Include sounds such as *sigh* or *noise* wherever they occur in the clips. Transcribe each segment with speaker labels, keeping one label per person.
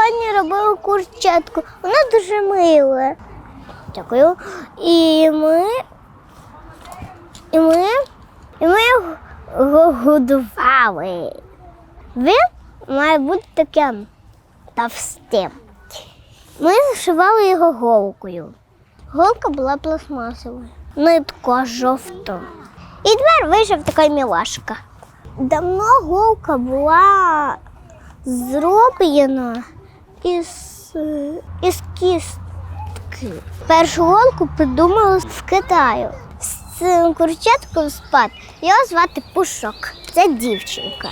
Speaker 1: сьогодні робили курчатку. Вона дуже мила. Дякую. І ми. І ми. І ми його годували. Він має бути таким товстим. Ми зашивали його голкою. Голка була пластмасовою, нитка жовта. І тепер вийшов така мілашка. Давно голка була зроблена із, кістки. Першу голку придумали в Китаю. З цим курчатком спад. Його звати Пушок. Це дівчинка.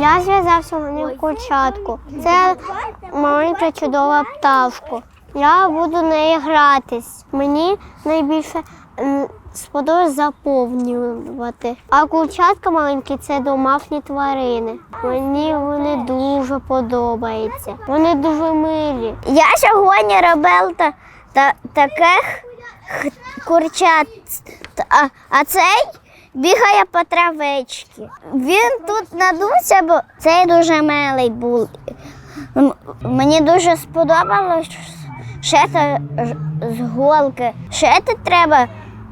Speaker 1: Я зв'язав сьогодні курчатку. Це маленька чудова пташка. Я буду нею гратись. Мені найбільше сподобалось заповнювати. А курчатка маленькі це домашні тварини. Мені вони дуже подобаються. Вони дуже милі. Я сьогодні робив та, та, таких курчат, а, а цей бігає по травичці. Він тут надувся, бо цей дуже милий був. Мені дуже сподобалось ще ж- з голки. Ще це треба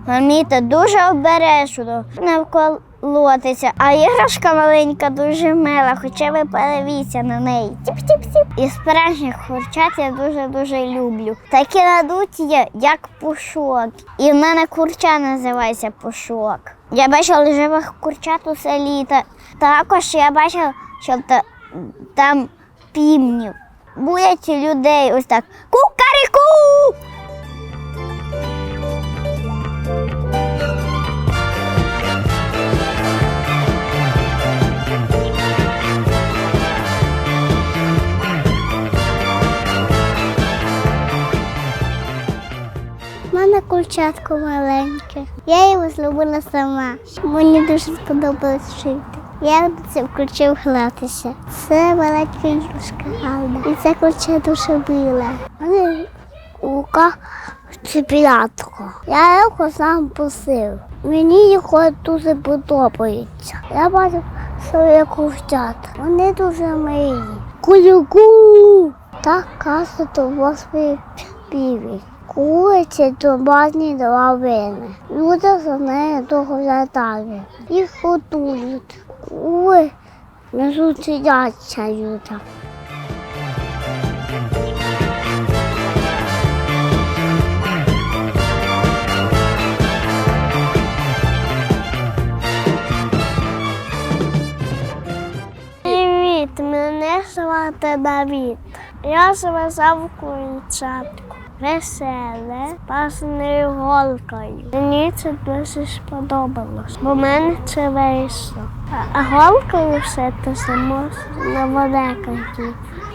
Speaker 1: вміти дуже обережно не вколотися. А іграшка маленька дуже мила, хоча ви подивіться на неї. Тіп-тіп-тіп. І справжніх курчат я дуже-дуже люблю. Такі надуті як пушок. І в мене курча називається пушок. Я бачила живих курчат у селі. Та також я бачила, що та, там півнів. Будять людей ось так. Кукаріку! Курчатко маленьке. Я його зробила сама. Мені дуже сподобалось жити. Я це включив гратися. Це маленька іграшка гарна. І це курча дуже. У мене у руках цепілятко. Я його сам посив. Мені його дуже подобається. Я бачив своє курчат. Вони дуже милі. Кулюку! Так кажуть у вас піві. Куриці домашні тварини. Люди за нею доглядають. Їх готують. Кури не зустрічаються людям. Привіт, мене звати Давід. Я зв'язав курчатку. Веселе, з пасною голкою. Мені це дуже сподобалось, бо в мене це вийшло. А- голкою все те само на великій.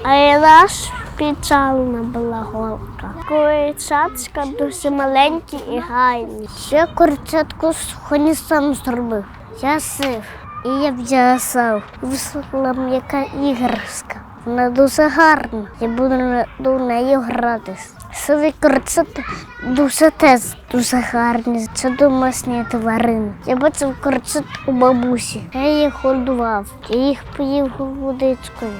Speaker 1: А і наш спеціальна була голка. Курчатка дуже маленькі і гарні. Ще курчатку сьогодні сам зробив. Я сив. І я в'язав. Висохла м'яка іграшка. Вона дуже гарна. Я буду на- неї гратись. Сові курчата дуже теж дуже гарні. Це домашні тварини. Я бачив корцет у бабусі. Я їх годував. Я їх поїв водичкою.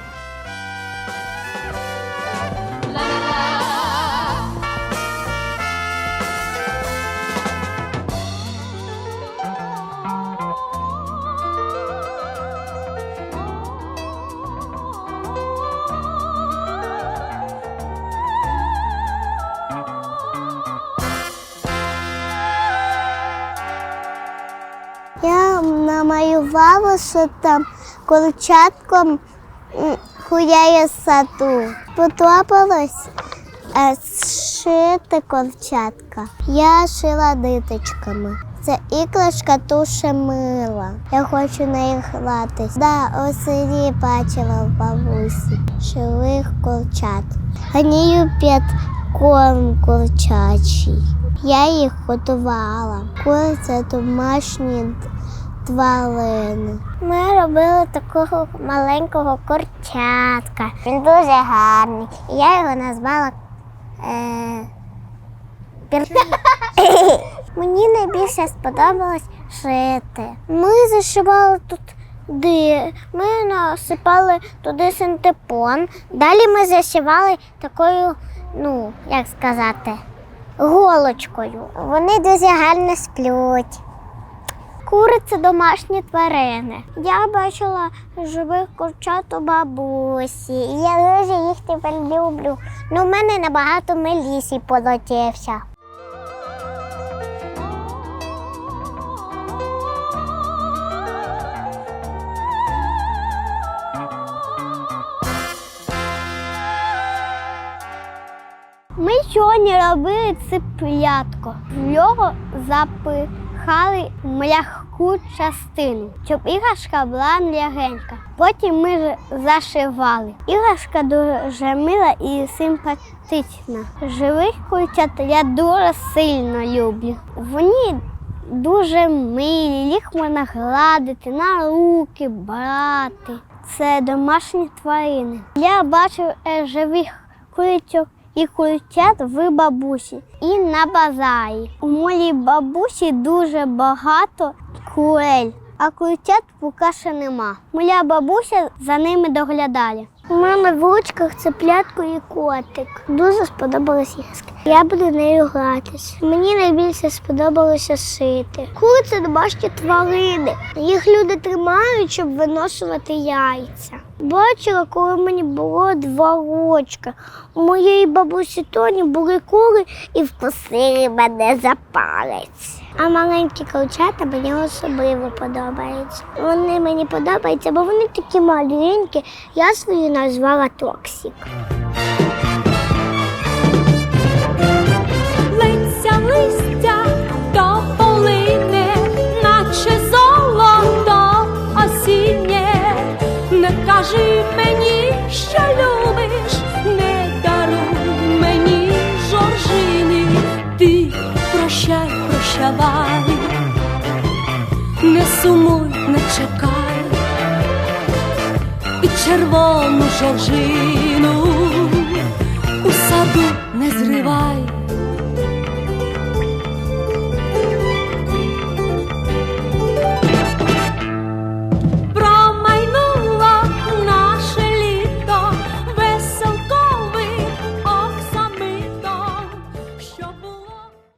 Speaker 1: Намалювала, там курчатком в саду. Подобалось е, шити курчатка. Я шила ниточками. Це іграшка дуже мила. Я хочу нею гратись. Да, у бачила в бабусі живих курчат. Вони люблять корм курчачий. Я їх готувала. Кури це домашні тварини. Ми робили такого маленького курчатка. Він дуже гарний. Я його назвала Е... *laughs* Мені найбільше сподобалось шити. Ми зашивали тут ди, ми насипали туди синтепон. Далі ми зашивали такою, ну, як сказати, голочкою. Вони дуже гарно сплють. Кури це домашні тварини. Я бачила живих курчат у бабусі. і Я дуже їх тепер люблю. Ну, в мене набагато милісій полетівся. Ми сьогодні робили циплятко. В нього запихали м'яку частину, щоб іграшка була м'ягенька. Потім ми зашивали. Іграшка дуже мила і симпатична. Живих курчат я дуже сильно люблю. Вони дуже милі, їх можна гладити, на руки брати. Це домашні тварини. Я бачив е, живих курочок і курчат в бабусі і на базарі. У моїй бабусі дуже багато курель, а курчат поки ще нема. Моя бабуся за ними доглядає. У мене в ручках цеплятко і котик. Дуже сподобалась іграшка. Я буду нею гратись. Мені найбільше сподобалося шити. Кури це домашні тварини. Їх люди тримають, щоб виношувати яйця. Бачила, коли мені було два рочки. У моєї бабусі Тоні були кури і вкусили мене за палець. А маленькі курчата мені особливо подобаються. Вони мені подобаються, бо вони такі маленькі. Я свою назвала Токсік.
Speaker 2: Прощай, прощавай, не сумуй, не чекай, і червону жовжину у саду не зривай.